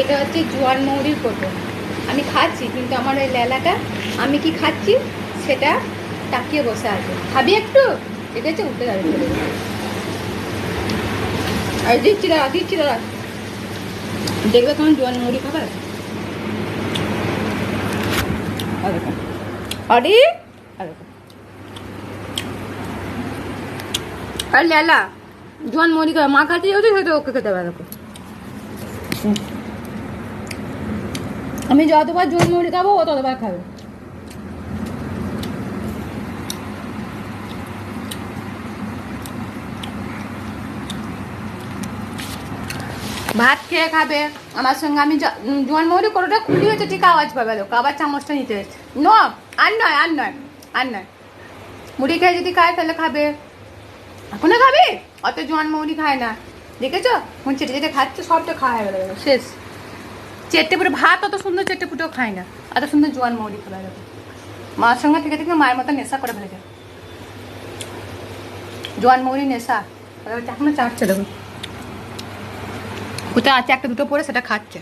এটা হচ্ছে জোয়ান মৌরির কোটো আমি খাচ্ছি, কিন্তু আমার ওই লেলাটা, আমি কি খাচ্ছি? সেটা তাকিয়ে বসে আছে। খাবি একটু? এটা হচ্ছে উঠে যাবে আর দিচ্ছি দাঁড়া, দিচ্ছি দেখবে তোমার জোয়ান মৌরি খাবার? আর। আরে। লেলা, জোয়ান মৌরি মা খাচ্ছে যেহেতু সেটা ওকে খেতে পারে। আমি যতবার জোয়ান মুড়ি খাব, ও ততবার খাবে। ভাত খেয়ে খাবে। আমার সঙ্গে আমি জোয়ান মৌরি কোনোটা খুলি হয়েছে, ঠিক আওয়াজ পাবে লোক। আবার চামচটা নিতে হচ্ছে ন, আর নয় আর নয় আর নয়। মুড়ি খেয়ে যদি খায়, তাহলে খাবে। এখনও খাবে? অত জোয়ান মৌরি খায় না। দেখেছ? চেটে চেটে খাচ্ছে, সবটা খাওয়া হয়ে গেল। শেষ। চেটে পুরো ভাত অত সুন্দর চেটে ফুটেও খায় না। এত সুন্দর জোয়ান মৌরি খোলা যাবে মার সঙ্গে থেকে থেকে মায়ের মতো নেশা করে ফেলেছে। জোয়ান মৌরি নেশা। এখনও চাটছে দেখুন কোথায় আছে? একটা দুটো পরে সেটা খাচ্ছে।